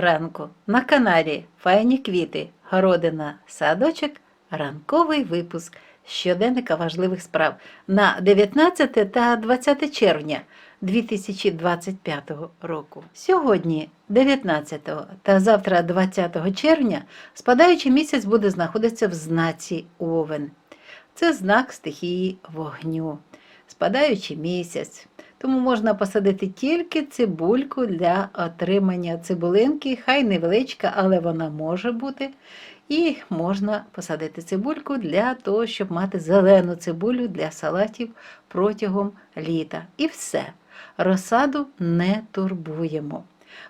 ранку на каналі Файні квіти, городина, садочок, ранковий випуск щоденника важливих справ на 19 та 20 червня 2025 року. Сьогодні, 19 та завтра 20 червня, спадаючий місяць буде знаходитися в знаці Овен. Це знак стихії вогню. Спадаючий місяць. Тому можна посадити тільки цибульку для отримання цибулинки, хай невеличка, але вона може бути. І можна посадити цибульку для того, щоб мати зелену цибулю для салатів протягом літа. І все. Розсаду не турбуємо.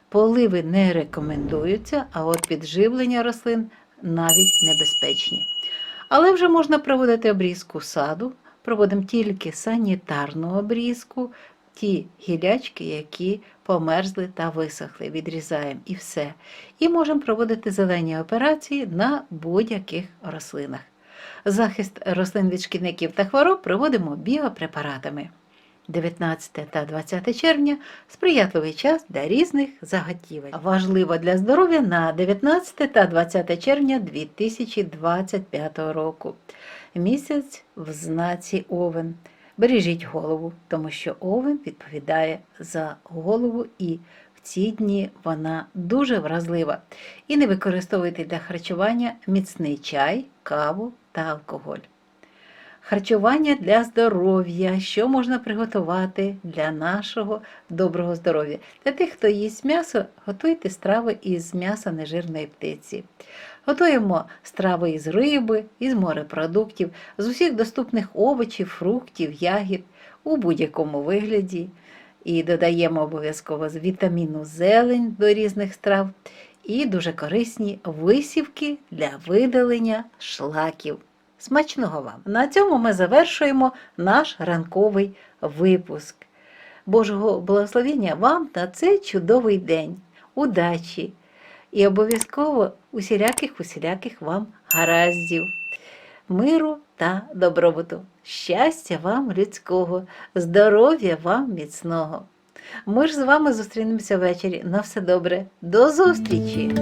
Поливи не рекомендуються, а от підживлення рослин навіть небезпечні. Але вже можна проводити обрізку саду. Проводимо тільки санітарну обрізку, ті гілячки, які померзли та висохли, відрізаємо і все. І можемо проводити зелені операції на будь-яких рослинах. Захист рослин від шкідників та хвороб проводимо біопрепаратами. 19 та 20 червня сприятливий час для різних заготівель. Важливо для здоров'я на 19 та 20 червня 2025 року. Місяць в знаці Овен. Бережіть голову, тому що Овен відповідає за голову і в ці дні вона дуже вразлива. І не використовуйте для харчування міцний чай, каву та алкоголь. Харчування для здоров'я, що можна приготувати для нашого доброго здоров'я. Для тих, хто їсть м'ясо, готуйте страви із м'яса нежирної птиці. Готуємо страви із риби, із морепродуктів, з усіх доступних овочів, фруктів, ягід у будь-якому вигляді. І додаємо обов'язково з вітаміну зелень до різних страв і дуже корисні висівки для видалення шлаків. Смачного вам! На цьому ми завершуємо наш ранковий випуск. Божого благословення вам на цей чудовий день, удачі і обов'язково усіляких усіляких вам гараздів, миру та добробуту, щастя вам людського, здоров'я вам міцного. Ми ж з вами зустрінемося ввечері. На все добре. До зустрічі!